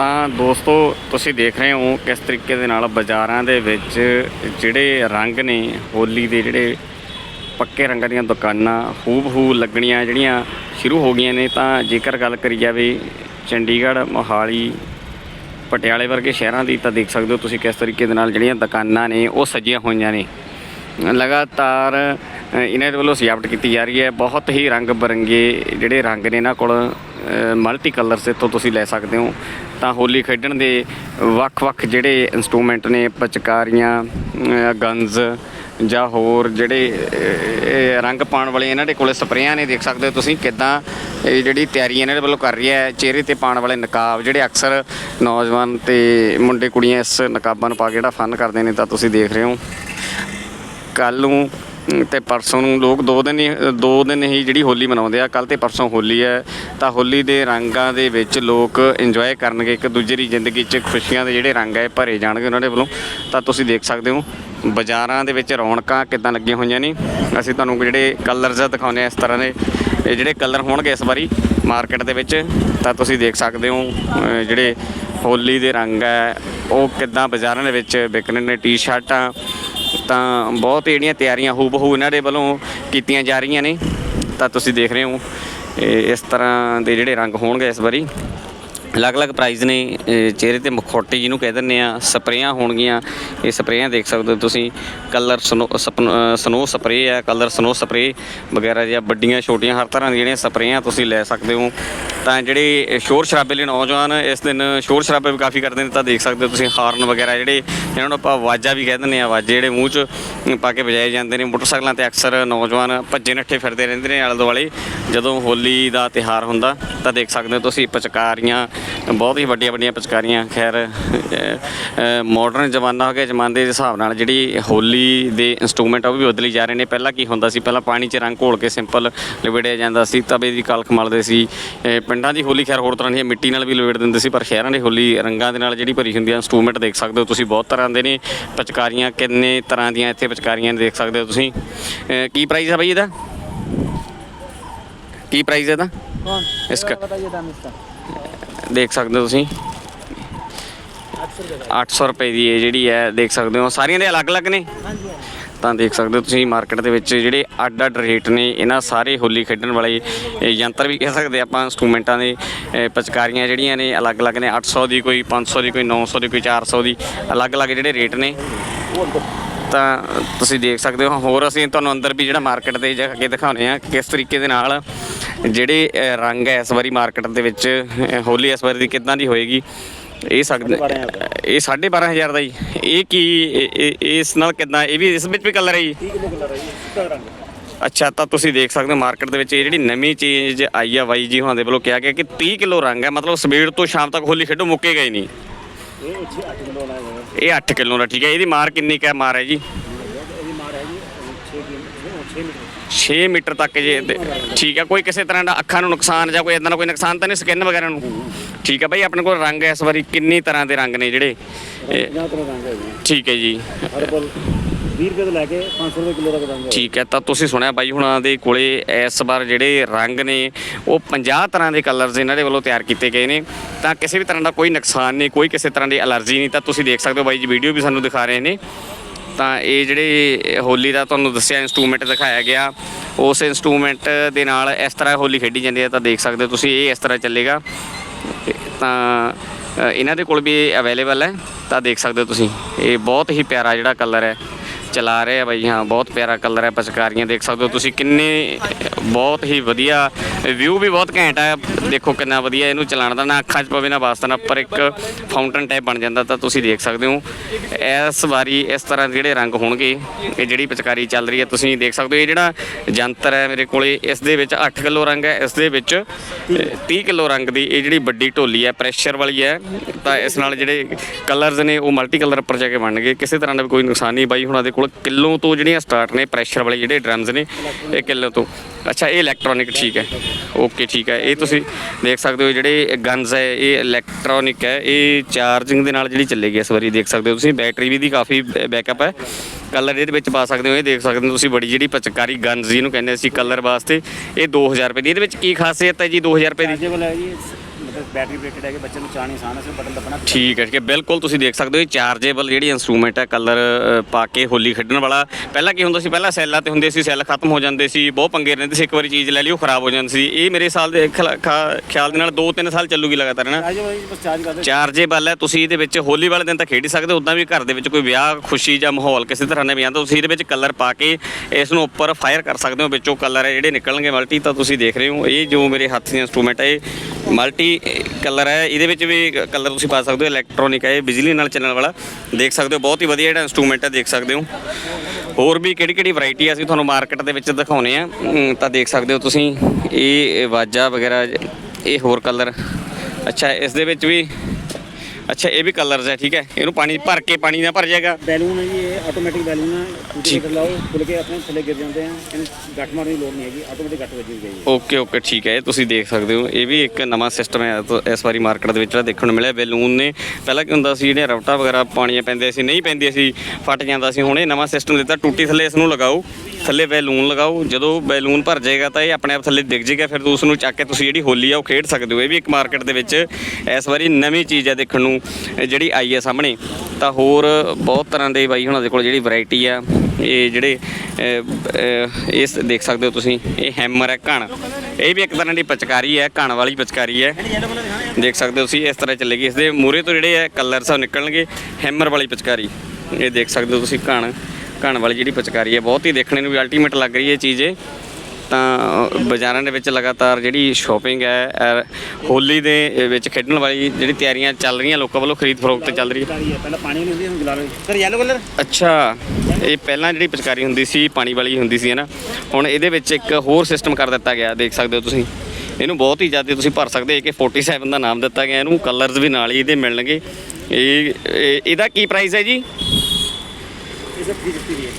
ਤਾਂ ਦੋਸਤੋ, ਤੁਸੀਂ ਦੇਖ ਰਹੇ ਹੋ ਕਿਸ ਤਰੀਕੇ ਦੇ ਨਾਲ ਬਾਜ਼ਾਰਾਂ ਦੇ ਵਿੱਚ ਜਿਹੜੇ ਰੰਗ ਨੇ, ਹੋਲੀ ਦੇ ਜਿਹੜੇ ਪੱਕੇ ਰੰਗਾਂ ਦੀਆਂ ਦੁਕਾਨਾਂ ਹੂਬ ਹੂ ਲੱਗਣੀਆਂ ਜਿਹੜੀਆਂ ਸ਼ੁਰੂ ਹੋ ਗਈਆਂ ਨੇ, ਤਾਂ ਜੇਕਰ ਗੱਲ ਕਰੀ ਜਾਵੇ ਚੰਡੀਗੜ੍ਹ, ਮੋਹਾਲੀ, ਪਟਿਆਲੇ ਵਰਗੇ ਸ਼ਹਿਰਾਂ ਦੀ, ਤਾਂ ਦੇਖ ਸਕਦੇ ਹੋ ਤੁਸੀਂ ਕਿਸ ਤਰੀਕੇ ਦੇ ਨਾਲ ਜਿਹੜੀਆਂ ਦੁਕਾਨਾਂ ਨੇ, ਉਹ ਸਜੀਆਂ ਹੋਈਆਂ ਨੇ। ਲਗਾਤਾਰ ਇਹਨਾਂ ਦੇ ਵੱਲੋਂ ਸਜਾਵਟ ਕੀਤੀ ਜਾ ਰਹੀ ਹੈ। ਬਹੁਤ ਹੀ ਰੰਗ ਬਰੰਗੇ ਜਿਹੜੇ ਰੰਗ ਨੇ ਇਹਨਾਂ ਕੋਲ। ਮਲਟੀ ਕਲਰਸ ਇੱਥੋਂ ਤੁਸੀਂ ਲੈ ਸਕਦੇ ਹੋ। ਤਾਂ ਹੋਲੀ ਖੇਡਣ ਦੇ ਵੱਖ-ਵੱਖ ਜਿਹੜੇ ਇਨਸਟਰੂਮੈਂਟ ਨੇ, ਪਚਕਾਰੀਆਂ ਗਨਜ਼ ਜਾਂ ਹੋਰ ਜਿਹੜੇ ਰੰਗ ਪਾਉਣ ਵਾਲੇ ਇਹਨਾਂ ਦੇ ਕੋਲੇ ਸਪਰੇਆਂ ਨੇ, ਦੇਖ ਸਕਦੇ ਹੋ ਤੁਸੀਂ ਕਿਦਾਂ ਇਹ ਜਿਹੜੀ ਤਿਆਰੀ ਇਹਨਾਂ ਦੇ ਵੱਲੋਂ ਕਰ ਰਹੀ ਹੈ। ਚਿਹਰੇ ਤੇ ਪਾਉਣ ਵਾਲੇ ਨਕਾਬ ਜਿਹੜੇ ਅਕਸਰ ਨੌਜਵਾਨ ਤੇ ਮੁੰਡੇ ਕੁੜੀਆਂ ਇਸ ਨਕਾਬਾਂ ਨੂੰ ਪਾ ਕੇ ਜਿਹੜਾ ਫਨ ਕਰਦੇ ਨੇ, ਤਾਂ ਤੁਸੀਂ ਦੇਖ ਰਹੇ ਹੋ। ਕੱਲ ਨੂੰ ਤੇ ਪਰਸੋਂ ਨੂੰ ਲੋਕ ਦੋ ਦਿਨ ਹੀ, ਦੋ ਦਿਨ ਹੀ ਜਿਹੜੀ ਹੋਲੀ ਮਨਾਉਂਦੇ ਆ ਕੱਲ ਤੇ ਪਰਸੋਂ ਹੋਲੀ ਹੈ। ਤਾਂ ਹੋਲੀ ਦੇ ਰੰਗਾਂ ਦੇ ਵਿੱਚ ਲੋਕ ਇੰਜੋਏ ਕਰਨਗੇ, ਇੱਕ ਦੂਜੇ ਦੀ ਜ਼ਿੰਦਗੀ 'ਚ ਖੁਸ਼ੀਆਂ ਦੇ ਜਿਹੜੇ ਰੰਗ ਹੈ ਭਰੇ ਜਾਣਗੇ ਉਹਨਾਂ ਦੇ ਵੱਲੋਂ। ਤਾਂ ਤੁਸੀਂ ਦੇਖ ਸਕਦੇ ਹੋ, ਬਾਜ਼ਾਰਾਂ ਦੇ ਵਿੱਚ ਰੌਣਕਾਂ ਕਿੱਦਾਂ ਲੱਗੀਆਂ ਹੋਈਆਂ ਨੇ। ਅਸੀਂ ਤੁਹਾਨੂੰ ਜਿਹੜੇ ਕਲਰਸ ਦਿਖਾਉਂਦੇ ਆ ਇਸ ਤਰ੍ਹਾਂ ਦੇ। ਇਹ ਜਿਹੜੇ ਕਲਰ ਹੋਣਗੇ ਇਸ ਵਾਰੀ ਮਾਰਕੀਟ ਦੇ ਵਿੱਚ, ਤਾਂ ਤੁਸੀਂ ਦੇਖ ਸਕਦੇ ਹੋ ਜਿਹੜੇ ਹੋਲੀ ਦੇ ਰੰਗ ਹੈ ਉਹ ਕਿੱਦਾਂ ਬਾਜ਼ਾਰਾਂ ਦੇ ਵਿੱਚ ਵਿਕਣੇ ਨੇ ਟੀ-ਸ਼ਰਟਾਂ ਤਾਂ ਬਹੁਤ ਜਿਹੜੀਆਂ ਤਿਆਰੀਆਂ ਹੂ ਬਹੂ ਇਹਨਾਂ ਦੇ ਵੱਲੋਂ ਕੀਤੀਆਂ ਜਾ ਰਹੀਆਂ ਨੇ। ਤਾਂ ਤੁਸੀਂ ਦੇਖ ਰਹੇ ਹੋ ਇਸ ਤਰ੍ਹਾਂ ਦੇ ਜਿਹੜੇ ਰੰਗ ਹੋਣਗੇ ਇਸ ਵਾਰੀ। ਅਲੱਗ-ਅਲੱਗ ਪ੍ਰਾਈਜ਼ ਨੇ ਚਿਹਰੇ ਤੇ ਮਖੌਟੇ ਜਿਹਨੂੰ ਕਹਿ ਦਿੰਦੇ ਆ ਸਪਰੇਆਂ ਹੋਣਗੀਆਂ, ਇਹ ਸਪਰੇਆਂ ਦੇਖ ਸਕਦੇ ਹੋ ਤੁਸੀਂ। ਕਲਰ ਸਨੋ ਸਨੋ ਸਪਰੇ ਆ ਕਲਰ ਸਨੋ ਸਪਰੇ ਵਗੈਰਾ ਜਾਂ ਵੱਡੀਆਂ, ਛੋਟੀਆਂ, ਹਰ ਤਰ੍ਹਾਂ ਦੀਆਂ ਜਿਹੜੀਆਂ ਸਪਰੇਆਂ ਤੁਸੀਂ ਲੈ ਸਕਦੇ ਹੋ। ਤਾਂ ਜਿਹੜੇ ਸ਼ੋਰ ਸ਼ਰਾਬੇ ਲਈ ਨੌਜਵਾਨ ਇਸ ਦਿਨ ਸ਼ੋਰ ਸ਼ਰਾਬੇ ਵੀ ਕਾਫੀ ਕਰਦੇ ਨੇ, ਤਾਂ ਦੇਖ ਸਕਦੇ ਹੋ ਤੁਸੀਂ ਹਾਰਨ ਵਗੈਰਾ ਜਿਹੜੇ, ਇਹਨਾਂ ਨੂੰ ਆਪਾਂ ਆਵਾਜ਼ਾਂ ਵੀ ਕਹਿ ਦਿੰਦੇ ਆ ਆਵਾਜ਼ੇ ਜਿਹੜੇ ਮੂੰਹ 'ਚ ਪਾ ਕੇ ਵਜਾਏ ਜਾਂਦੇ ਨੇ। ਮੋਟਰਸਾਈਕਲਾਂ ਤੇ ਅਕਸਰ ਨੌਜਵਾਨ ਭੱਜੇ ਨੱਠੇ ਫਿਰਦੇ ਰਹਿੰਦੇ ਨੇ ਆਲੇ ਦੁਆਲੇ ਜਦੋਂ ਹੋਲੀ ਦਾ ਤਿਹਾਰ ਹੁੰਦਾ, ਤਾਂ ਦੇਖ ਸਕਦੇ ਹੋ ਤੁਸੀਂ ਪਚਕਾਰੀਆਂ ਬਹੁਤ ਹੀ ਵੱਡੀਆਂ ਵੱਡੀਆਂ ਪਿਚਕਾਰੀਆਂ। ਖੈਰ ਮਾਡਰਨ ਜ਼ਮਾਨਾ ਹੋ ਗਿਆ ਜ਼ਮਾਨੇ ਦੇ ਹਿਸਾਬ ਨਾਲ ਜਿਹੜੀ ਹੋਲੀ ਦੇ ਇਨਸਟਰੂਮੈਂਟ ਉਹ ਵੀ ਬਦਲੀ ਜਾ ਰਹੇ ਨੇ। ਪਹਿਲਾਂ ਕੀ ਹੁੰਦਾ ਸੀ? ਪਹਿਲਾਂ ਪਾਣੀ 'ਚ ਰੰਗ ਘੋਲ ਕੇ ਸਿੰਪਲ ਲਵੇੜਿਆ ਜਾਂਦਾ ਸੀ ਤਵੇ ਦੀ ਕਲਖ ਮਲਦੇ ਸੀ। ਪਿੰਡਾਂ ਦੀ ਹੋਲੀ ਖੈਰ ਹੋਰ ਤਰ੍ਹਾਂ ਦੀ ਮਿੱਟੀ ਨਾਲ ਵੀ ਲਵੇੜ ਦਿੰਦੇ ਸੀ ਪਰ ਸ਼ਹਿਰਾਂ ਦੀ ਹੋਲੀ ਰੰਗਾਂ ਦੇ ਨਾਲ ਜਿਹੜੀ ਭਰੀ ਹੁੰਦੀ ਹੈ ਇਨਸਟਰੂਮੈਂਟ ਦੇਖ ਸਕਦੇ ਹੋ ਤੁਸੀਂ। ਬਹੁਤ ਤਰ੍ਹਾਂ ਦੇ ਨੇ ਪਿਚਕਾਰੀਆਂ ਕਿੰਨੇ ਤਰ੍ਹਾਂ ਦੀਆਂ ਇੱਥੇ ਪਿਚਕਾਰੀਆਂ ਦੇਖ ਸਕਦੇ ਹੋ ਤੁਸੀਂ। ਕੀ ਪ੍ਰਾਈਸ ਹੈ ਭਾਈ ਇਹਦਾ? ਕੀ ਪ੍ਰਾਈਸ ਹੈ ਦਾ ਇਸ ਦਾ। ਦੇਖ ਸਕਦੇ ਹੋ ਤੁਸੀਂ। 800 ਰੁਪਏ ਦੀ ਇਹ ਜਿਹੜੀ ਹੈ, ਦੇਖ ਸਕਦੇ ਹੋ। ਸਾਰੀਆਂ ਦੇ ਅਲੱਗ-ਅਲੱਗ ਨੇ। ਤਾਂ ਦੇਖ ਸਕਦੇ ਹੋ ਤੁਸੀਂ ਮਾਰਕੀਟ ਦੇ ਵਿੱਚ ਜਿਹੜੇ ਅੱਡ-ਅੱਡ ਰੇਟ ਨੇ, ਇਹਨਾਂ ਸਾਰੇ ਹੋਲੀ ਖੇਡਣ ਵਾਲੇ ਯੰਤਰ ਵੀ ਕਹਿ ਸਕਦੇ ਆਪਾਂ ਇਨਸਟਰੂਮੈਂਟਾਂ ਦੇ ਪਚਕਾਰੀਆਂ ਜਿਹੜੀਆਂ ਨੇ, ਅਲੱਗ-ਅਲੱਗ ਨੇ। 800 ਦੀ ਕੋਈ 500 ਦੀ ਕੋਈ 900 ਦੀ ਕੋਈ 400 ਦੀ, ਅਲੱਗ-ਅਲੱਗ ਜਿਹੜੇ ਰੇਟ ਨੇ। ਤਾਂ ਤੁਸੀਂ ਦੇਖ ਸਕਦੇ ਹੋ। ਹੋਰ ਅਸੀਂ ਤੁਹਾਨੂੰ ਅੰਦਰ ਵੀ ਜਿਹੜਾ ਮਾਰਕੀਟ ਦੇ ਜਾ ਕੇ ਦਿਖਾਉਂਦੇ ਆ ਕਿਸ ਤਰੀਕੇ ਦੇ ਨਾਲ ਜਿਹੜੇ ਰੰਗ ਹੈ ਇਸ ਵਾਰੀ ਮਾਰਕੀਟ ਦੇ ਵਿੱਚ ਹੋਲੀ ਇਸ ਵਾਰੀ ਦੀ ਕਿੱਦਾਂ ਦੀ ਹੋਏਗੀ? ਇਹ ਸਕਦੇ ਇਹ 12500 ਦਾ ਜੀ ਇਹ ਕੀ ਇਸ ਨਾਲ ਕਿੱਦਾਂ ਇਹ ਵੀ ਇਸ ਵਿੱਚ ਵੀ ਕਲਰ ਹੈ ਜੀ? ਅੱਛਾ ਤਾਂ ਤੁਸੀਂ ਦੇਖ ਸਕਦੇ ਹੋ ਮਾਰਕੀਟ ਦੇ ਵਿੱਚ ਇਹ ਜਿਹੜੀ ਨਵੀਂ ਚੀਜ਼ ਆਈ ਆ ਵਾਈ ਜੀ ਹੋਣਾ ਦੇ ਵੱਲੋਂ ਕਿਹਾ ਗਿਆ ਕਿ 30 ਕਿਲੋ ਰੰਗ ਹੈ। ਮਤਲਬ ਸਵੇਰ ਤੋਂ ਸ਼ਾਮ ਤੱਕ ਹੋਲੀ ਖੇਡੋ ਮੁੱਕੇ ਗਏ ਨਹੀਂ। ਇਹ 8 ਕਿਲੋ ਦਾ ਠੀਕ ਹੈ। ਇਹਦੀ ਮਾਰ ਕਿੰਨੀ ਕੁ ਮਾਰ ਹੈ ਜੀ। 6 ਮੀਟਰ ਤੱਕ ਜੇ ਠੀਕ ਹੈ ਕੋਈ ਕਿਸੇ ਤਰ੍ਹਾਂ ਦਾ ਅੱਖਾਂ ਨੂੰ ਨੁਕਸਾਨ ਜਾਂ ਕੋਈ ਇਦਾਂ ਦਾ ਕੋਈ ਨੁਕਸਾਨ ਤਾਂ ਨਹੀਂ ਸਕਿੰਨ ਵਗੈਰਾ ਨੂੰ? ਠੀਕ ਹੈ ਬਾਈ ਆਪਣੇ ਕੋਲ ਰੰਗ ਇਸ ਵਾਰੀ ਕਿੰਨੀ ਤਰ੍ਹਾਂ ਦੇ ਰੰਗ ਨੇ ਜਿਹੜੇ ਠੀਕ ਹੈ ਜੀ। ਠੀਕ ਹੈ ਤਾਂ ਤੁਸੀਂ ਸੁਣਿਆ ਬਾਈ ਹੁਣਾਂ ਦੇ ਕੋਲੇ ਇਸ ਵਾਰ ਜਿਹੜੇ ਰੰਗ ਨੇ ਉਹ 50 ਤਰ੍ਹਾਂ ਦੇ ਕਲਰਸ ਇਹਨਾਂ ਦੇ ਵੱਲੋਂ ਤਿਆਰ ਕੀਤੇ ਗਏ ਨੇ। ਤਾਂ ਕਿਸੇ ਵੀ ਤਰ੍ਹਾਂ ਦਾ ਕੋਈ ਨੁਕਸਾਨ ਨਹੀਂ ਕੋਈ ਕਿਸੇ ਤਰ੍ਹਾਂ ਦੀ ਅਲਰਜੀ ਨਹੀਂ ਤਾਂ ਤੁਸੀਂ ਦੇਖ ਸਕਦੇ ਹੋ ਬਾਈ ਜੀ ਵੀਡੀਓ ਵੀ ਸਾਨੂੰ ਦਿਖਾ ਰਹੇ ਨੇ। ਤਾਂ ਇਹ ਜਿਹੜੇ ਹੋਲੀ ਦਾ ਤੁਹਾਨੂੰ ਦੱਸਿਆ ਇਨਸਟਰੂਮੈਂਟ ਦਿਖਾਇਆ ਗਿਆ। ਉਸ ਇਨਸਟਰੂਮੈਂਟ ਦੇ ਨਾਲ ਇਸ ਤਰ੍ਹਾਂ ਹੋਲੀ ਖੇਡੀ ਜਾਂਦੀ ਹੈ, ਤਾਂ ਦੇਖ ਸਕਦੇ ਹੋ ਤੁਸੀਂ, ਇਹ ਇਸ ਤਰ੍ਹਾਂ ਚੱਲੇਗਾ। ਤਾਂ ਇਹਨਾਂ ਦੇ ਕੋਲ ਵੀ ਅਵੇਲੇਬਲ ਹੈ, ਤਾਂ ਦੇਖ ਸਕਦੇ ਹੋ ਤੁਸੀਂ। ਇਹ ਬਹੁਤ ਹੀ ਪਿਆਰਾ ਜਿਹੜਾ ਕਲਰ ਹੈ। ਚਲਾ ਰਹੇ ਆ ਬਾਈ ਹਾਂ ਬਹੁਤ ਪਿਆਰਾ ਕਲਰ ਹੈ ਪਚਕਾਰੀਆਂ ਦੇਖ ਸਕਦੇ ਹੋ ਤੁਸੀਂ ਕਿੰਨੇ ਬਹੁਤ ਹੀ ਵਧੀਆ ਵਿਊ ਵੀ ਬਹੁਤ ਘੈਂਟ ਹੈ ਦੇਖੋ ਕਿੰਨਾ ਵਧੀਆ ਇਹਨੂੰ ਚਲਾਉਣ ਦਾ ਨਾ ਅੱਖਾਂ 'ਚ ਪਵੇ ਨਾ ਵਾਸਤਾ ਨਾ ਪਰ ਇੱਕ ਫਾਊਂਟਨ ਟਾਈਪ ਬਣ ਜਾਂਦਾ ਤਾਂ ਤੁਸੀਂ ਦੇਖ ਸਕਦੇ ਹੋ। ਇਸ ਵਾਰੀ ਇਸ ਤਰ੍ਹਾਂ ਜਿਹੜੇ ਰੰਗ ਹੋਣਗੇ ਇਹ ਜਿਹੜੀ ਪਚਕਾਰੀ ਚੱਲ ਰਹੀ ਹੈ ਤੁਸੀਂ ਦੇਖ ਸਕਦੇ ਹੋ ਇਹ ਜਿਹੜਾ ਜੰਤਰ ਹੈ ਮੇਰੇ ਕੋਲੇ ਇਸ ਦੇ ਵਿੱਚ 8 ਕਿਲੋ ਰੰਗ ਹੈ ਇਸ ਦੇ ਵਿੱਚ ਅ, 30 ਕਿਲੋ ਰੰਗ ਦੀ ਇਹ ਜਿਹੜੀ ਵੱਡੀ ਢੋਲੀ ਹੈ ਪ੍ਰੈਸ਼ਰ ਵਾਲੀ ਹੈ ਤਾਂ ਇਸ ਨਾਲ ਜਿਹੜੇ ਕਲਰਸ ਨੇ ਉਹ ਮਲਟੀ ਕਲਰ ਉੱਪਰ ਜਾ ਕੇ ਬਣਨਗੇ ਕਿਸੇ ਤਰ੍ਹਾਂ ਦਾ ਕੋਈ ਨੁਕਸਾਨ ਨਹੀਂ ਬਾਈ ਹੁਣਾਂ ਦੇ ਕੋਲ ਕਿਲੋ ਤੋਂ ਜਿਹੜੀਆਂ ਸਟਾਰਟ ਨੇ ਪ੍ਰੈਸ਼ਰ ਵਾਲੇ ਜਿਹੜੇ ਡਰਮਸ ਨੇ, ਇਹ ਕਿਲੋ ਤੋਂ? ਅੱਛਾ, ਇਹ ਇਲੈਕਟ੍ਰੋਨਿਕ ਠੀਕ ਹੈ। ਓਕੇ ਠੀਕ ਹੈ। ਇਹ ਤੁਸੀਂ ਦੇਖ ਸਕਦੇ ਹੋ ਜਿਹੜੇ ਗਨਸ ਹੈ, ਇਹ ਇਲੈਕਟ੍ਰੋਨਿਕ ਹੈ। ਇਹ ਚਾਰਜਿੰਗ ਦੇ ਨਾਲ ਜਿਹੜੀ ਚੱਲੇਗੀ ਇਸ ਵਾਰੀ ਦੇਖ ਸਕਦੇ ਹੋ ਤੁਸੀਂ। ਬੈਟਰੀ ਵੀ ਦੀ ਕਾਫੀ ਬੈਕਅਪ ਹੈ। ਕਲਰ ਇਹਦੇ ਵਿੱਚ ਪਾ ਸਕਦੇ ਹੋ, ਇਹ ਦੇਖ ਸਕਦੇ ਹੋ ਤੁਸੀਂ ਬੜੀ ਜਿਹੜੀ ਪਚਕਾਰੀ ਗਨਸ ਜਿਹਨੂੰ ਕਹਿੰਦੇ ਅਸੀਂ ਕਲਰ ਵਾਸਤੇ। ਇਹ 2000 ਰੁਪਏ ਦੀ। ਇਹਦੇ ਵਿੱਚ ਕੀ ਖਾਸੀਅਤ ਹੈ ਜੀ 2000 ਰੁਪਏ ਦੀ? ਬੈਟਰੀ ਬ੍ਰੇਕਡ ਹੈਗੇ ਬੱਚੇ ਨੂੰ ਚਾਣੀ ਆਸਾਨ ਹੈ ਸਿਰ ਬਟਨ ਦਬਣਾ। ਠੀਕ ਹੈ ਠੀਕ ਹੈ ਬਿਲਕੁਲ ਤੁਸੀਂ ਦੇਖ ਸਕਦੇ ਹੋ ਇਹ ਚਾਰਜੇਬਲ ਜਿਹੜੀ ਇਨਸਟਰੂਮੈਂਟ ਹੈ ਕਲਰ ਪਾ ਕੇ ਹੋਲੀ ਖੇਡਣ ਵਾਲਾ। ਪਹਿਲਾਂ ਕੀ ਹੁੰਦਾ ਸੀ ਪਹਿਲਾਂ ਸੈੱਲਾਂ ਤੇ ਹੁੰਦੇ ਸੀ ਸੈੱਲ ਖਤਮ ਹੋ ਜਾਂਦੇ ਸੀ ਬਹੁਤ ਪੰਗੇ ਰਹਿੰਦੇ ਸੀ ਇੱਕ ਵਾਰੀ ਚੀਜ਼ ਲੈ ਲਈ ਉਹ ਖਰਾਬ ਹੋ ਜਾਂਦੀ ਸੀ। ਇਹ ਮੇਰੇ ਸਾਲ ਦੇ ਖਿਆਲ ਦੇ ਨਾਲ 2-3 ਸਾਲ ਚੱਲੂਗੀ ਲਗਾਤਾਰ ਹੈ ਨਾ? ਚਾਰਜੇਬਲ ਹੈ ਤੁਸੀਂ ਇਹਦੇ ਵਿੱਚ ਹੋਲੀ ਵਾਲੇ ਦਿਨ ਤਾਂ ਖੇਡ ਹੀ ਸਕਦੇ ਉਦਾਂ ਵੀ ਘਰ ਦੇ ਵਿੱਚ ਕੋਈ ਵਿਆਹ ਖੁਸ਼ੀ ਜਾਂ ਮਾਹੌਲ ਕਿਸੇ ਤਰ੍ਹਾਂ ਦਾ ਵੀ ਆਉਂਦਾ ਤੁਸੀਂ ਇਹਦੇ ਵਿੱਚ ਕਲਰ ਪਾ ਕੇ ਇਸ ਨੂੰ ਉੱਪਰ ਫਾਇਰ ਕਰ ਸਕਦੇ ਹੋ ਵਿੱਚੋਂ ਕਲਰ ਹੈ ਜਿਹੜੇ ਨਿਕਲਣਗੇ ਮਲਟੀ ਤਾਂ ਤੁਸੀਂ ਦੇਖ ਰਹੇ ਹੋ ਇਹ ਜੋ ਮੇਰੇ ਹੱਥ ਦੀ ਇਨਸਟਰੂਮੈਂਟ ਹੈ ਇਹ ਮਲਟੀ ਕਲਰ ਹੈ। ਇਹਦੇ ਵਿੱਚ ਵੀ ਕਲਰ ਤੁਸੀਂ ਪਾ ਸਕਦੇ ਹੋ ਇਲੈਕਟ੍ਰੋਨਿਕ ਹੈ ਇਹ, ਬਿਜਲੀ ਨਾਲ ਚੱਲਣ ਵਾਲਾ। ਦੇਖ ਸਕਦੇ ਹੋ, ਬਹੁਤ ਹੀ ਵਧੀਆ ਜਿਹੜਾ ਇਨਸਟਰੂਮੈਂਟ ਹੈ, ਦੇਖ ਸਕਦੇ ਹੋ। ਹੋਰ ਵੀ ਕਿਹੜੀ ਕਿਹੜੀ ਵੈਰਾਈਟੀ ਅਸੀਂ ਤੁਹਾਨੂੰ ਮਾਰਕੀਟ ਦੇ ਵਿੱਚ ਦਿਖਾਉਨੇ ਆ। ਤਾਂ ਦੇਖ ਸਕਦੇ ਹੋ ਤੁਸੀਂ, ਇਹ ਵਾਜਾ ਵਗੈਰਾ, ਇਹ ਹੋਰ ਕਲਰ। ਅੱਛਾ, ਇਸ ਦੇ ਵਿੱਚ ਵੀ ਅੱਛਾ ਇਹ ਵੀ ਕਲਰਸ ਹੈ ਠੀਕ ਹੈ। ਇਹਨੂੰ ਪਾਣੀ ਭਰ ਕੇ ਪਾਣੀ ਨਾਲ ਭਰ ਜਾਏਗਾ। ਬੈਲੂਨ ਹੈ ਜੀ ਇਹ ਆਟੋਮੈਟਿਕ ਬੈਲੂਨ ਹੈ ਤੁਸੀਂ ਠੀਕ। ਕਰ ਲਾਓ ਖੁੱਲ ਕੇ ਆਪਣੇ ਥੱਲੇ ਗਿਰ ਜਾਂਦੇ ਆ। ਇਹਨੂੰ ਗੱਠ ਮਾਰਨ ਦੀ ਲੋੜ ਨਹੀਂ ਹੈਗੀ ਆਟੋਮੈਟਿਕ ਗੱਠ ਵੱਜੀ ਹੋਈ ਹੈ ਜੀ। ਓਕੇ ਓਕੇ ਠੀਕ ਹੈ ਇਹ ਤੁਸੀਂ ਦੇਖ ਸਕਦੇ ਹੋ। ਇਹ ਵੀ ਇੱਕ ਨਵਾਂ ਸਿਸਟਮ ਹੈ ਤਾਂ ਇਸ ਵਾਰੀ ਮਾਰਕੀਟ ਦੇ ਵਿੱਚ ਜਿਹੜਾ ਦੇਖਣ ਨੂੰ ਮਿਲਿਆ ਬੈਲੂਨ ਨੇ। ਪਹਿਲਾਂ ਕੀ ਹੁੰਦਾ ਸੀ ਜਿਹੜੀਆਂ ਰਵਟਾ ਵਗੈਰਾ ਪਾਣੀਆਂ ਪੈਂਦੀਆਂ ਸੀ ਨਹੀਂ ਪੈਂਦੀਆਂ ਸੀ ਫਟ ਜਾਂਦਾ ਸੀ। ਹੁਣ ਇਹ ਨਵਾਂ ਸਿਸਟਮ ਦਿੱਤਾ ਟੂਟੀ ਥੱਲੇ ਇਸ ਨੂੰ ਲਗਾਓ। ਥੱਲੇ ਬੈਲੂਨ ਲਗਾਓ, ਜਦੋਂ ਬੈਲੂਨ ਭਰ ਜਾਏਗਾ ਤਾਂ ਇਹ ਆਪਣੇ ਆਪ ਥੱਲੇ ਡਿੱਗ ਜਾਏਗਾ, ਫਿਰ ਤੁਸੀਂ ਉਸਨੂੰ ਚੱਕ ਕੇ ਤੁਸੀਂ ਜਿਹੜੀ ਹੋਲੀ ਆ ਉਹ ਖੇਡ ਸਕਦੇ ਹੋ। ਇਹ ਵੀ ਇੱਕ ਮਾਰਕੀਟ ਦੇ ਵਿੱਚ ਇਸ ਵਾਰੀ ਨਵੀਂ ਚੀਜ਼ ਹੈ ਦੇਖਣ ਨੂੰ ਜਿਹੜੀ ਆਈ ਹੈ ਸਾਹਮਣੇ। ਤਾਂ ਹੋਰ ਬਹੁਤ ਤਰ੍ਹਾਂ ਦੇ ਬਾਈ ਹੁਣਾਂ ਦੇ ਕੋਲ ਜਿਹੜੀ ਵੈਰਾਈਟੀ ਆ, ਇਹ ਜਿਹੜੇ ਇਸ ਦੇਖ ਸਕਦੇ ਹੋ ਤੁਸੀਂ, ਇਹ ਹੈਮਰ ਹੈ ਘਣ ਇਹ ਵੀ ਇੱਕ ਤਰ੍ਹਾਂ ਦੀ ਪਚਕਾਰੀ ਹੈ ਘਣ ਵਾਲੀ ਪਚਕਾਰੀ ਹੈ। ਦੇਖ ਸਕਦੇ ਹੋ ਤੁਸੀਂ, ਇਸ ਤਰ੍ਹਾਂ ਚੱਲੇਗੀ। ਇਸ ਦੇ ਮੂਰੇ ਤੋਂ ਜਿਹੜੇ ਹੈ ਕਲਰਸ ਆ ਉਹ ਨਿਕਲਣਗੇ, ਹੈਮਰ ਵਾਲੀ ਪਚਕਾਰੀ। ਇਹ ਦੇਖ ਸਕਦੇ ਹੋ ਤੁਸੀਂ ਘਣ ਘਣ ਵਾਲੀ ਜਿਹੜੀ ਪਚਕਾਰੀ ਹੈ ਬਹੁਤ ਹੀ ਦੇਖਣੇ ਨੂੰ ਵੀ ਅਲਟੀਮੇਟ ਲੱਗ ਰਹੀ ਹੈ ਇਹ ਚੀਜ਼ ਇਹ। ਤਾਂ ਬਾਜ਼ਾਰਾਂ ਦੇ ਵਿੱਚ ਲਗਾਤਾਰ ਜਿਹੜੀ ਸ਼ਾਪਿੰਗ ਹੈ ਹੋਲੀ ਦੇ ਵਿੱਚ ਖੇਡਣ ਵਾਲੀ ਜਿਹੜੀ ਤਿਆਰੀਆਂ ਚੱਲ ਰਹੀਆਂ ਲੋਕਾਂ ਵੱਲੋਂ ਖਰੀਦ ਫਰੋਖਤ ਚੱਲ ਰਹੀ ਹੈ। ਹੈ ਪਹਿਲਾਂ ਪਾਣੀ ਨਹੀਂ ਹੁੰਦੀ ਹੁਣ ਗੁਲਾਲ ਸਰ ਯੈਲੋ ਕਲਰ ਅੱਛਾ ਇਹ ਪਹਿਲਾਂ ਜਿਹੜੀ ਪਿਚਕਾਰੀ ਹੁੰਦੀ ਸੀ ਪਾਣੀ ਵਾਲੀ ਹੁੰਦੀ ਸੀ ਹੈ ਨਾ? ਹੁਣ ਇਹਦੇ ਵਿੱਚ ਇੱਕ ਹੋਰ ਸਿਸਟਮ ਕਰ ਦਿੱਤਾ ਗਿਆ ਦੇਖ ਸਕਦੇ ਹੋ ਤੁਸੀਂ। ਇਹਨੂੰ ਬਹੁਤ ਹੀ ਜ਼ਿਆਦਾ ਤੁਸੀਂ ਭਰ ਸਕਦੇ ਹੋ ਕਿ 47 ਦਾ ਨਾਮ ਦਿੱਤਾ ਗਿਆ ਇਹਨੂੰ ਕਲਰਸ ਵੀ ਨਾਲ ਹੀ ਇਹਦੇ ਮਿਲਣਗੇ। ਇਹ ਇਹ- ਇਹਦਾ ਕੀ ਪ੍ਰਾਈਸ ਹੈ ਜੀ? ਇਹ ਸਭ 350 ਦੀ ਹੈ।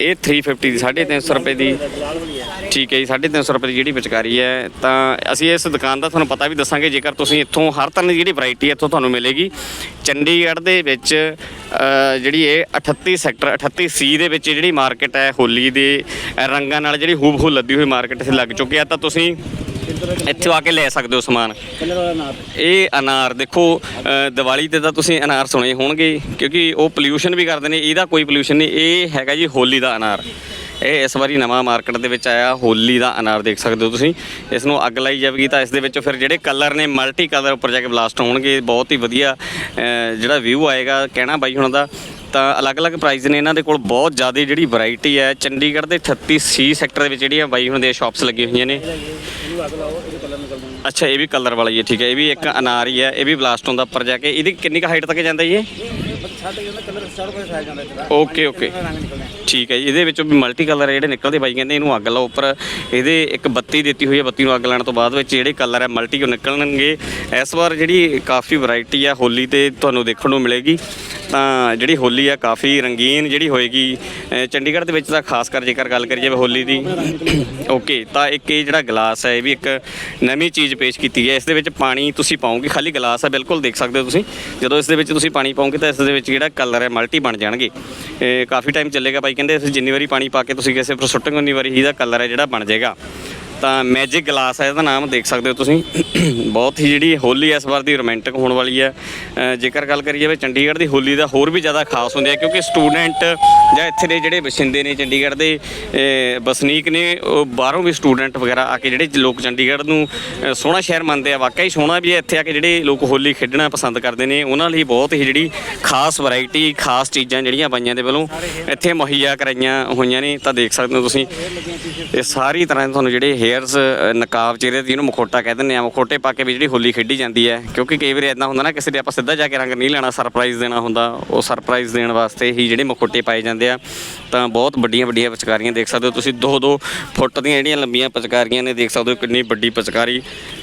ਇਹ 350 ਦੀ 350 ਰੁਪਏ ਦੀ। ਵਾਲੀ ਹੈ। ਠੀਕ ਹੈ ਜੀ 350 ਰੁਪਏ ਦੀ ਜਿਹੜੀ ਪਿਚਕਾਰੀ ਹੈ ਤਾਂ ਅਸੀਂ ਇਸ ਦੁਕਾਨ ਦਾ ਤੁਹਾਨੂੰ ਪਤਾ ਵੀ ਦੱਸਾਂਗੇ ਜੇਕਰ ਤੁਸੀਂ ਇੱਥੋਂ ਹਰ ਤਰ੍ਹਾਂ ਦੀ ਜਿਹੜੀ ਵੈਰਾਈਟੀ ਇੱਥੋਂ ਤੁਹਾਨੂੰ ਮਿਲੇਗੀ। ਚੰਡੀਗੜ੍ਹ ਦੇ ਵਿੱਚ ਜਿਹੜੀ ਇਹ 38 ਸੈਕਟਰ 38 ਸੀ ਦੇ ਵਿੱਚ ਜਿਹੜੀ ਮਾਰਕੀਟ ਹੈ ਹੋਲੀ ਦੇ ਰੰਗਾਂ ਨਾਲ ਜਿਹੜੀ ਹੂਬ ਹੂ ਲੱਦੀ ਹੋਈ ਮਾਰਕੀਟ ਇੱਥੇ ਲੱਗ ਚੁੱਕੀ ਹੈ। ਤਾਂ ਤੁਸੀਂ ਇੱਥੋਂ ਆ ਕੇ ਲੈ ਸਕਦੇ ਹੋ ਸਮਾਨ। ਕਲਰ ਵਾਲਾ ਨਾਪ ਇਹ ਅਨਾਰ ਦੇਖੋ ਅ, ਦੀਵਾਲੀ ਤੇ ਤਾਂ ਤੁਸੀਂ ਅਨਾਰ ਸੁਣੇ ਹੋਣਗੇ ਕਿਉਂਕਿ ਉਹ ਪੋਲਿਊਸ਼ਨ ਵੀ ਕਰਦੇ ਨੇ ਇਹਦਾ ਕੋਈ ਪੋਲਿਊਸ਼ਨ ਨਹੀਂ ਇਹ ਹੈਗਾ ਜੀ ਹੋਲੀ ਦਾ ਅਨਾਰ। ਇਹ ਇਸ ਵਾਰੀ ਨਵਾਂ ਮਾਰਕੀਟ ਦੇ ਵਿੱਚ ਆਇਆ ਹੋਲੀ ਦਾ ਅਨਾਰ ਦੇਖ ਸਕਦੇ ਹੋ ਤੁਸੀਂ। ਇਸ ਨੂੰ ਅੱਗ ਲਾਈ ਜਾਵੇਗੀ ਤਾਂ ਇਸ ਦੇ ਵਿੱਚ ਫਿਰ ਜਿਹੜੇ ਕਲਰ ਨੇ ਮਲਟੀ ਕਲਰ ਉੱਪਰ ਜਾ ਕੇ ਬਲਾਸਟ ਹੋਣਗੇ ਬਹੁਤ ਹੀ ਵਧੀਆ ਅ, ਜਿਹੜਾ ਵਿਊ ਆਏਗਾ ਕਹਿਣਾ ਬਾਈ ਹੁਣ ਦਾ। ਤਾਂ ਅਲੱਗ-ਅਲੱਗ ਪ੍ਰਾਈਸ ਨੇ ਇਹਨਾਂ ਦੇ ਕੋਲ ਬਹੁਤ ਜ਼ਿਆਦਾ ਜਿਹੜੀ ਵੈਰਾਈਟੀ ਹੈ ਚੰਡੀਗੜ੍ਹ ਦੇ 38 ਸੀ ਸੈਕਟਰ ਦੇ ਵਿੱਚ ਜਿਹੜੀਆਂ ਬਾਈ ਹੁਣ ਦੇ ਸ਼ਾਪਸ ਲੱਗੀਆਂ ਹੋਈਆਂ ਨੇ। ਅੱਗ ਲਾਓ, ਇਹਦੇ ਕਲਰ ਨਿਕਲ ਜਾਣਗੇ। ਅੱਛਾ, ਇਹ ਵੀ ਕਲਰ ਵਾਲੀ ਹੈ ਠੀਕ ਹੈ, ਇਹ ਵੀ ਇੱਕ ਅਨਾਰ ਹੀ ਹੈ, ਇਹ ਵੀ ਬਲਾਸਟ ਹੁੰਦਾ ਉੱਪਰ ਜਾ ਕੇ। ਇਹਦੀ ਕਿੰਨੀ ਕੁ ਹਾਈਟ ਤੱਕ ਜਾਂਦਾ ਜੀ ਇਹ? ਕਲਰ ਸਟਾਰਟ ਫੈਲ ਜਾਂਦਾ ਓਕੇ ਓਕੇ। ਰੰਗ ਨਿਕਲਦੇ ਆ ਠੀਕ ਹੈ ਜੀ ਇਹਦੇ ਵਿੱਚੋਂ ਵੀ ਮਲਟੀ ਕਲਰ ਜਿਹੜੇ ਨਿਕਲਦੇ ਬਾਈ ਕਹਿੰਦੇ ਇਹਨੂੰ ਅੱਗ ਲਾਓ ਉੱਪਰ। ਇਹਦੇ ਇੱਕ ਬੱਤੀ ਦਿੱਤੀ ਹੋਈ ਹੈ ਬੱਤੀ ਨੂੰ ਅੱਗ ਲਾਉਣ ਤੋਂ ਬਾਅਦ ਵਿੱਚ ਜਿਹੜੇ ਕਲਰ ਹੈ ਮਲਟੀ ਉਹ ਨਿਕਲਣਗੇ। ਇਸ ਵਾਰ ਜਿਹੜੀ ਕਾਫੀ ਵੈਰਾਈਟੀ ਆ ਹੋਲੀ ਤੇ ਤੁਹਾਨੂੰ ਦੇਖਣ ਨੂੰ ਮਿਲੇਗੀ। ਤਾਂ ਜਿਹੜੀ ਹੋਲੀ ਆ ਕਾਫੀ ਰੰਗੀਨ ਜਿਹੜੀ ਹੋਏਗੀ। ਚੰਡੀਗੜ੍ਹ ਦੇ ਵਿੱਚ ਤਾਂ ਖਾਸ ਕਰ ਜੇਕਰ ਗੱਲ ਕਰੀਏ ਹੋਲੀ ਦੀ। ਓਕੇ ਤਾਂ ਇੱਕ ਇਹ ਜਿਹੜਾ ਗਲਾਸ ਹੈ ਇਹ ਵੀ ਇੱਕ ਨਵੀਂ ਚੀਜ਼ ਪੇਸ਼ ਕੀਤੀ ਹੈ। ਇਸ ਦੇ ਵਿੱਚ ਪਾਣੀ ਤੁਸੀਂ ਪਾਓਗੇ ਖਾਲੀ ਗਲਾਸ ਹੈ ਬਿਲਕੁਲ ਦੇਖ ਸਕਦੇ ਹੋ ਤੁਸੀਂ। ਜਦੋਂ ਇਸ ਦੇ ਵਿੱਚ ਤੁਸੀਂ ਪਾਣੀ ਪਾਓਗੇ ਤਾਂ ਇਸ ਦੇ ਵਿੱਚ ਜਿਹੜਾ ਕਲਰ ਹੈ ਮਲਟੀ ਬਣ ਜਾਣਗੇ। ਇਹ ਕਾਫੀ ਟਾਈਮ ਚੱਲੇਗਾ ਬਾਈ ਕਹਿੰਦੇ ਇਸ ਜਿੰਨੀ ਵਾਰੀ ਪਾਣੀ ਪਾ ਕੇ ਤੁਸੀਂ ਕਿਸੇ ਪਰ ਸੁੱਟੋਗੇ ਉਨੀ ਵਾਰੀ ਇਹਦਾ ਕਲਰ ਹੈ ਜਿਹੜਾ ਬਣ ਜਾਏਗਾ। ਤਾਂ ਮੈਜਿਕ ਗਲਾਸ ਹੈ, ਇਹਦਾ ਨਾਮ ਦੇਖ ਸਕਦੇ ਹੋ ਤੁਸੀਂ। ਬਹੁਤ ਹੀ ਜਿਹੜੀ ਹੋਲੀ ਇਸ ਵਾਰ ਦੀ ਰੋਮਾਂਟਿਕ ਹੋਣ ਵਾਲੀ ਹੈ। ਜੇਕਰ ਗੱਲ ਕਰੀਏ ਵੀ ਚੰਡੀਗੜ੍ਹ ਦੀ ਹੋਲੀ ਦਾ ਹੋਰ ਵੀ ਜ਼ਿਆਦਾ ਖਾਸ ਹੁੰਦੀ ਹੈ, ਕਿਉਂਕਿ ਸਟੂਡੈਂਟ ਜਾਂ ਇੱਥੇ ਦੇ ਜਿਹੜੇ ਵਸਿੰਦੇ ਨੇ ਚੰਡੀਗੜ੍ਹ ਦੇ ਵਸਨੀਕ ਨੇ, ਉਹ ਬਾਹਰੋਂ ਵੀ ਸਟੂਡੈਂਟ ਵਗੈਰਾ ਆ ਕੇ ਜਿਹੜੇ ਲੋਕ ਚੰਡੀਗੜ੍ਹ ਨੂੰ ਸੋਹਣਾ ਸ਼ਹਿਰ ਮੰਨਦੇ ਆ। ਵਾਕਈ ਸੋਹਣਾ ਵੀ ਹੈ, ਇੱਥੇ ਆ ਕੇ ਜਿਹੜੇ ਲੋਕ ਹੋਲੀ ਖੇਡਣਾ ਪਸੰਦ ਕਰਦੇ ਨੇ। ਉਹਨਾਂ ਲਈ ਬਹੁਤ ਹੀ ਜਿਹੜੀ ਖਾਸ ਵੈਰਾਈਟੀ ਖਾਸ ਚੀਜ਼ਾਂ ਜਿਹੜੀਆਂ ਬਾਈਆਂ ਦੇ ਵੱਲੋਂ ਇੱਥੇ ਮੁਹੱਈਆ ਕਰਾਈਆਂ ਹੋਈਆਂ ਨੇ। ਤਾਂ ਦੇਖ ਸਕਦੇ ਹੋ ਤੁਸੀਂ, ਇਹ ਸਾਰੀ ਤਰ੍ਹਾਂ ਤੁਹਾਨੂੰ ਜਿਹੜੇ ਹੇਅਰਸ ਨਕਾਬ ਚਿਹਰੇ ਦੀ ਇਹਨੂੰ ਮਖੋਟਾ ਕਹਿ ਦਿੰਦੇ ਆ ਮਖੋਟੇ ਪਾ ਕੇ ਵੀ ਜਿਹੜੀ ਹੋਲੀ ਖੇਡੀ ਜਾਂਦੀ ਹੈ, ਕਿਉਂਕਿ ਕਈ ਵਾਰੀ ਇਦਾਂ ਹੁੰਦਾ ਨਾ, ਕਿਸੇ ਦੇ ਆਪਾਂ ਸਿੱਧਾ ਜਾ ਕੇ ਰੰਗ ਨਹੀਂ ਲੈਣਾ ਸਰਪ੍ਰਾਈਜ਼ ਦੇਣਾ ਹੁੰਦਾ। ਉਹ ਸਰਪ੍ਰਾਈਜ਼ ਦੇਣ ਵਾਸਤੇ ਹੀ ਜਿਹੜੇ ਮਖੋਟੇ ਪਾਏ ਜਾਂਦੇ ਆ। ਤਾਂ ਬਹੁਤ ਵੱਡੀਆਂ ਵੱਡੀਆਂ ਪਚਕਾਰੀਆਂ ਦੇਖ ਸਕਦੇ ਹੋ ਤੁਸੀਂ। 2-2 ਫੁੱਟ ਦੀਆਂ ਜਿਹੜੀਆਂ ਲੰਬੀਆਂ ਪਚਕਾਰੀਆਂ ਨੇ, ਦੇਖ ਸਕਦੇ ਹੋ ਕਿੰਨੀ ਵੱਡੀ ਪਚਕਾਰੀ।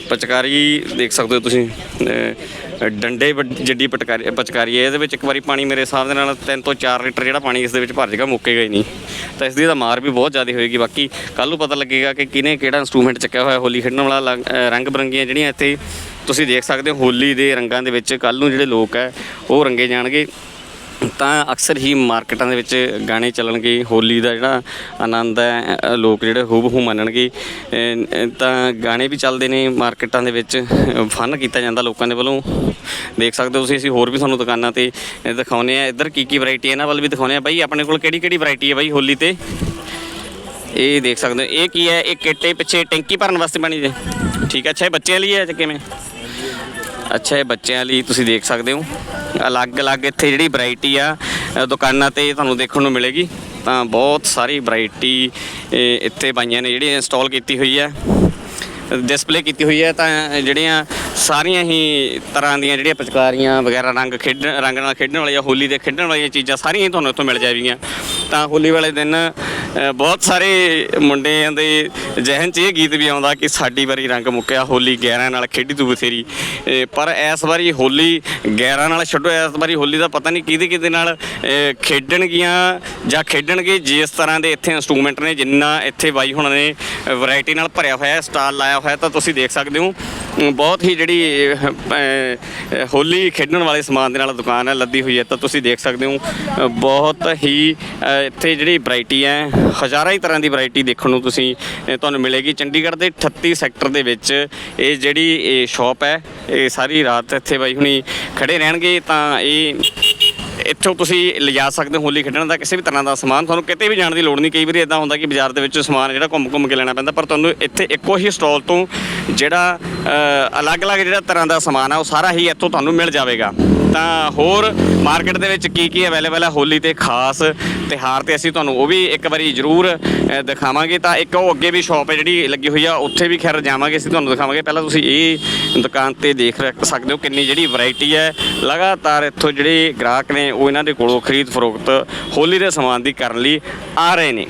ਪਚਕਾਰੀ ਦੇਖ ਸਕਦੇ ਹੋ ਤੁਸੀਂ ਅਹ, ਡੰਡੇ ਵੱਡ- ਜਿੱਡੀ ਪਟਕਾਰੀ ਪਚਕਾਰੀ ਹੈ। ਇਹਦੇ ਵਿੱਚ ਇੱਕ ਵਾਰੀ ਪਾਣੀ ਮੇਰੇ ਹਿਸਾਬ ਦੇ ਨਾਲ 3 ਤੋਂ 4 ਲੀਟਰ ਜਿਹੜਾ ਪਾਣੀ ਇਸ ਦੇ ਵਿੱਚ ਭਰ ਜਾਏਗਾ ਮੁੱਕੇਗਾ ਹੀ ਨਹੀਂ। ਤਾਂ ਇਸ ਦੀ ਤਾਂ ਮਾਰ ਵੀ ਬਹੁਤ ਜ਼ਿਆਦਾ ਹੋਏਗੀ। ਬਾਕੀ ਕੱਲ ਨੂੰ ਪਤਾ ਲੱਗੇਗਾ ਕਿ ਕਿਹਨੇ ਕਿਹੜਾ ਇੰਸਟਰੂਮੈਂਟ ਚੱਕਿਆ ਹੋਇਆ ਹੋਲੀ ਖੇਡਣ ਵਾਲਾ ਲੰਗ- ਅਹ, ਰੰਗ ਬਰੰਗੀਆਂ ਜਿਹੜੀਆਂ ਇੱਥੇ ਤੁਸੀਂ ਦੇਖ ਸਕਦੇ ਹੋ ਹੋਲੀ ਦੇ ਰੰਗਾਂ ਦੇ ਵਿੱਚ ਕੱਲ ਨੂੰ ਜਿਹੜੇ ਲੋਕ ਹੈ ਉਹ ਰੰਗੇ ਜਾਣਗੇ। ਤਾਂ ਅਕਸਰ ਹੀ ਮਾਰਕੀਟਾਂ ਦੇ ਵਿੱਚ ਗਾਣੇ ਚੱਲਣਗੇ ਹੋਲੀ ਦਾ ਜਿਹੜਾ ਆਨੰਦ ਹੈ ਲੋਕ ਜਿਹੜੇ ਹੂਬਹੂ ਮੰਨਣਗੇ ਤਾਂ ਗਾਣੇ ਵੀ ਚੱਲਦੇ ਨੇ ਮਾਰਕੀਟਾਂ ਦੇ ਵਿੱਚ ਫਨ ਕੀਤਾ ਜਾਂਦਾ ਲੋਕਾਂ ਦੇ ਵੱਲੋਂ। ਦੇਖ ਸਕਦੇ ਹੋ ਤੁਸੀਂ ਅਸੀਂ ਹੋਰ ਵੀ ਤੁਹਾਨੂੰ ਦੁਕਾਨਾਂ ਤੇ ਅ, ਦਿਖਾਉਂਦੇ ਆ ਇੱਧਰ ਕੀ ਕੀ ਵੈਰਾਈਟੀ ਇਹਨਾਂ ਵੱਲ ਵੀ ਦਿਖਾਉਂਦੇ ਆ ਬਾਈ ਆਪਣੇ ਕੋਲ ਕਿਹੜੀ ਕਿਹੜੀ ਵੈਰਾਈਟੀ ਹੈ ਬਾਈ ਹੋਲੀ ਤੇ? ਇਹ ਦੇਖ ਸਕਦੇ ਹੋ। ਇਹ ਕੀ ਹੈ? ਇਹ ਕਿੱਟੇ ਪਿੱਛੇ ਟੈਂਕੀ ਭਰਨ ਵਾਸਤੇ ਬਣੀ ਜੇ। ਠੀਕ ਹੈ ਅੱਛਾ ਇਹ ਬੱਚਿਆਂ ਲਈ ਹੈ ਜਾਂ ਕਿਵੇਂ? ਅੱਛਾ, ਇਹ ਬੱਚਿਆਂ ਲਈ ਤੁਸੀਂ ਦੇਖ ਸਕਦੇ ਹੋ। ਅਲੱਗ-ਅਲੱਗ ਇੱਥੇ ਜਿਹੜੀ ਵੈਰਾਈਟੀ ਆ ਦੁਕਾਨਾਂ ਤੇ ਤੁਹਾਨੂੰ ਦੇਖਣ ਨੂੰ ਮਿਲੇਗੀ। ਤਾਂ ਬਹੁਤ ਸਾਰੀ ਵੈਰਾਈਟੀ ਇੱਥੇ ਪਾਈਆਂ ਨੇ ਜਿਹੜੀ ਇੰਸਟਾਲ ਕੀਤੀ ਹੋਈ ਹੈ ਡਿਸਪਲੇ ਕੀਤੀ ਹੋਈ ਹੈ ਤਾਂ ਜਿਹੜੀਆਂ ਸਾਰੀਆਂ ਹੀ ਤਰ੍ਹਾਂ ਦੀਆਂ ਜਿਹੜੀਆਂ ਪਚਕਾਰੀਆਂ ਵਗੈਰਾ, ਰੰਗ ਖੇਡਣ ਰੰਗ ਨਾਲ ਖੇਡਣ ਵਾਲੀਆਂ, ਹੋਲੀ ਦੇ ਖੇਡਣ ਵਾਲੀਆਂ ਚੀਜ਼ਾਂ ਸਾਰੀਆਂ ਹੀ ਤੁਹਾਨੂੰ ਇੱਥੋਂ ਮਿਲ ਜਾਵੇਗੀਆਂ ਤਾਂ ਹੋਲੀ ਵਾਲੇ ਦਿਨ ਬਹੁਤ ਸਾਰੇ ਮੁੰਡਿਆਂ ਦੇ ਜ਼ਿਹਨ 'ਚ ਇਹ ਗੀਤ ਵੀ ਆਉਂਦਾ ਕਿ ਸਾਡੀ ਵਾਰੀ ਰੰਗ ਮੁੱਕਿਆ, ਹੋਲੀ ਗੈਰਾਂ ਨਾਲ ਖੇਡੀ ਤੂੰ ਬਥੇਰੀ। ਪਰ ਇਸ ਵਾਰੀ ਹੋਲੀ ਗੈਰਾਂ ਨਾਲ ਛੱਡੋ ਇਸ ਵਾਰੀ ਹੋਲੀ ਦਾ ਪਤਾ ਨਹੀਂ ਕਿਹਦੇ ਕਿਹਦੇ ਨਾਲ ਖੇਡਣਗੀਆਂ ਜਾਂ ਖੇਡਣਗੇ ਜਿਸ ਤਰ੍ਹਾਂ ਦੇ ਇੱਥੇ ਇਨਸਟਰੂਮੈਂਟ ਨੇ ਜਿੰਨਾ ਇੱਥੇ ਬਾਈ ਹੁਣਾਂ ਨੇ ਵੈਰਾਈਟੀ ਨਾਲ ਭਰਿਆ ਹੋਇਆ ਹੈ ਸਟਾਲ ਲਾਇਆ ਹੋਇਆ ਤਾਂ ਤੁਸੀਂ ਦੇਖ ਸਕਦੇ ਹੋ। ਬਹੁਤ ਹੀ ਜਿਹੜੀ ਅਹ, ਹੋਲੀ ਖੇਡਣ ਵਾਲੇ ਸਮਾਨ ਦੇ ਨਾਲ ਦੁਕਾਨ ਹੈ ਲੱਦੀ ਹੋਈ ਹੈ ਤਾਂ ਤੁਸੀਂ ਦੇਖ ਸਕਦੇ ਹੋ। ਅਹ, ਬਹੁਤ ਹੀ ਅਹ, ਇੱਥੇ ਜਿਹੜੀ ਵੈਰਾਈਟੀ ਹੈ ਹਜ਼ਾਰਾਂ ਹੀ ਤਰ੍ਹਾਂ ਦੀ ਵੈਰਾਈਟੀ ਦੇਖਣ ਨੂੰ ਤੁਸੀਂ ਅਹ, ਤੁਹਾਨੂੰ ਮਿਲੇਗੀ। ਚੰਡੀਗੜ੍ਹ ਦੇ 38 ਸੈਕਟਰ ਦੇ ਵਿੱਚ ਇਹ ਜਿਹੜੀ ਇਹ ਸ਼ਾਪ ਹੈ ਇਹ ਸਾਰੀ ਰਾਤ ਇੱਥੇ ਬਾਈ ਹੁਣੀ ਖੜੇ ਰਹਿਣਗੇ ਤਾਂ ਇਹ ਇੱਥੋਂ ਤੁਸੀਂ ਲਿਜਾ ਸਕਦੇ ਹੋ ਹੋਲੀ ਖੇਡਣ ਦਾ ਕਿਸੇ ਵੀ ਤਰ੍ਹਾਂ ਦਾ ਸਮਾਨ। ਤੁਹਾਨੂੰ ਕਿਤੇ ਵੀ ਜਾਣ ਦੀ ਲੋੜ ਨਹੀਂ। ਕਈ ਵਾਰੀ ਇਦਾਂ ਹੁੰਦਾ ਕਿ ਬਾਜ਼ਾਰ ਦੇ ਵਿੱਚ ਸਮਾਨ ਜਿਹੜਾ ਘੁੰਮ ਘੁੰਮ ਕੇ ਲੈਣਾ ਪੈਂਦਾ, ਪਰ ਤੁਹਾਨੂੰ ਇੱਥੇ ਇੱਕੋ ਹੀ ਸਟਾਲ ਤੋਂ ਜਿਹੜਾ ਅਲੱਗ-ਅਲੱਗ ਜਿਹੜਾ ਤਰ੍ਹਾਂ ਦਾ ਸਮਾਨ ਆ, ਉਹ ਸਾਰਾ ਹੀ ਇੱਥੋਂ ਤੁਹਾਨੂੰ ਮਿਲ ਜਾਵੇਗਾ। ਤਾਂ ਹੋਰ ਮਾਰਕੀਟ ਦੇ ਵਿੱਚ ਕੀ ਕੀ ਅਵੇਲੇਬਲ ਹੈ ਹੋਲੀ ਤੇ ਖਾਸ? ਤਿਹਾਰ ਤੇ ਅਸੀਂ ਤੁਹਾਨੂੰ ਉਹ ਵੀ ਇੱਕ ਵਾਰੀ ਜ਼ਰੂਰ ਦਿਖਾਵਾਂਗੇ। ਤਾਂ ਇੱਕ ਉਹ ਅੱਗੇ ਵੀ ਸ਼ਾਪ ਹੈ ਜਿਹੜੀ ਲੱਗੀ ਹੋਈ ਆ, ਉੱਥੇ ਵੀ ਖੈਰ ਜਾਵਾਂਗੇ, ਅਸੀਂ ਤੁਹਾਨੂੰ ਦਿਖਾਵਾਂਗੇ। ਪਹਿਲਾਂ ਤੁਸੀਂ ਇਹ ਦੁਕਾਨ ਤੇ ਦੇਖ ਰ- ਸਕਦੇ ਹੋ ਕਿੰਨੀ ਜਿਹੜੀ ਵੈਰਾਈਟੀ ਹੈ। ਲਗਾਤਾਰ ਇੱਥੋਂ ਜਿਹੜੇ ਗ੍ਰਾਹਕ ਨੇ, ਉਹ ਇਹਨਾਂ ਦੇ ਕੋਲੋਂ ਖਰੀਦ ਫਰੋਖਤ ਹੋਲੀ ਦੇ ਸਮਾਨ ਦੀ ਕਰਨ ਲਈ ਆ ਰਹੇ ਨੇ।